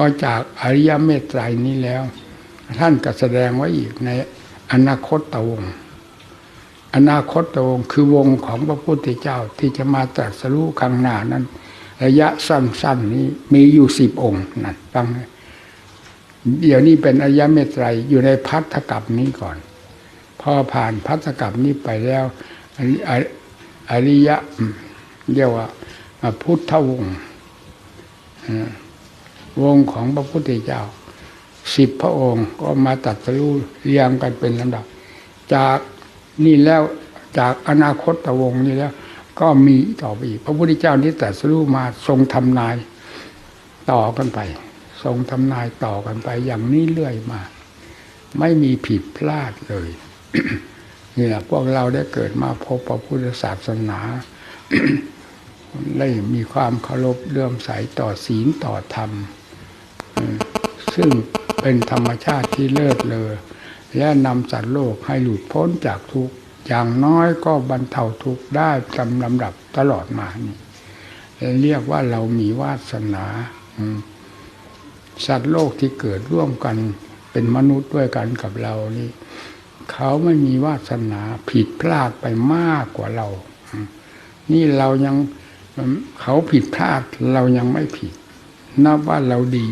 อจากอริยเมตไตรนี้แล้ว ท่านก็แสดงไว้อีกในอนาคตตวง อนาคตตวงคือวงของพระพุทธเจ้าที่จะมาตรัสรู้ข้างหน้านั้น ระยะสั้นๆนี้มีอยู่สิบองค์นั่นฟังเดี๋ยวนี้เป็นอริยเมตไตรอยู่ในพัทธกับนี้ก่อน พอผ่านพัทธกับนี้ไปแล้วอริออริยะเรียกว่าพุทธวงศ์ วงของพระพุทธเจ้าสิบพระองค์ก็มาตัดสรู้เรียงกันเป็นลำดับ จากนี่แล้วจากอนาคตตวงนี่แล้ว ก็มีต่อไปอีก พระพุทธเจ้านี้ตรัสรู้มาทรงทำนายต่อกันไป ทรงทำนายต่อกันไป อย่างนี้เรื่อยมา ไม่มีผิดพลาดเลยนี่แหละพวกเราได้เกิดมาพบพระพุทธศาสนาได้มีความเคารพเลื่อมใสต่อศีลต่อธรรม ซึ่งเป็นธรรมชาติที่เลิศเลอและนำสัตว์โลกให้หลุดพ้นจากทุกข์อย่างน้อยก็บรรเทาทุกข์ได้ตามลำดับตลอดมานี่เรียกว่าเรามีวาสนาสัตว์โลกที่เกิดร่วมกันเป็นมนุษย์ด้วยกันกับเรานี่เขาไม่มีวาสนาผิดพลาดไปมากกว่าเรา นี่เรายังเขาผิดพลาดเรายังไม่ผิด นับว่าเราดี